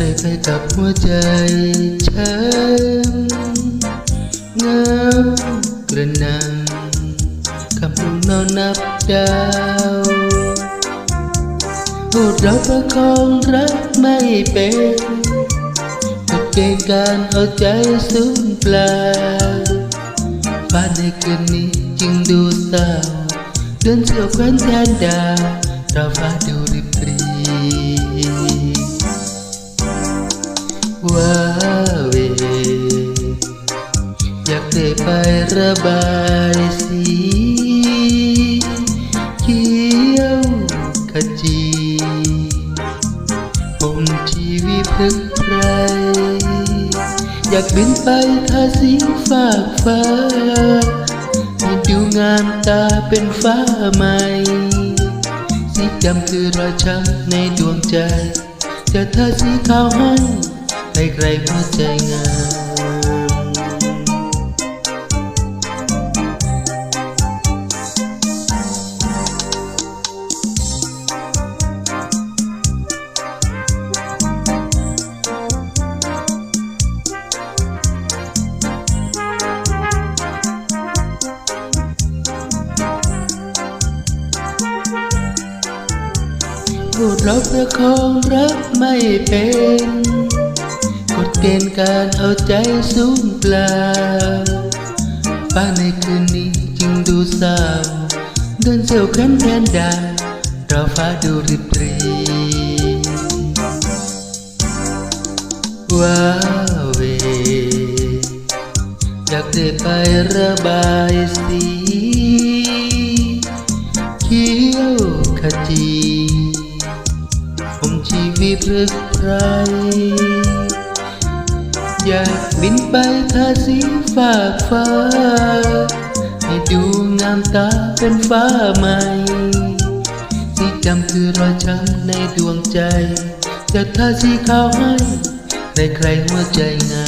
กับหัวใจฉันงามกระหนำคำพูดนอนนับดาวพูดเราประคองรักไม่เป็นกฎเกณฑ์การเอาใจสูญเปล่าฟ้าในคืนนี้จึงดูเศร้าเดินเสียวแคว้นแทนดาวเราฟ้า ไร อยากบินไปทาสีฝากฟ้าให้ดูงามตาเป็นฟ้าใหม่ สีดำคือรอยช้ำในดวงใจ จะทาสีขาวให้ใครใครหัวใจงาม พูดเราประคองรักไม่เป็นกฎเกณฑ์การเอาใจสูญเปล่าฟ้าในคืนนี้จึงดูเศร้าเดินเซลขันแทนดาเราฟ้าดูริบรีว้าเวอยากได้ไประบายสี ผมชีวิตพลึกไพรอยากบินไปทาสีฝากฟ้า ให้ดูงามตาเป็นฟ้าใหม่สีดำคือรอยช้ำในดวงใจ จะทาสีขาวให้ในใครหัวใจงาม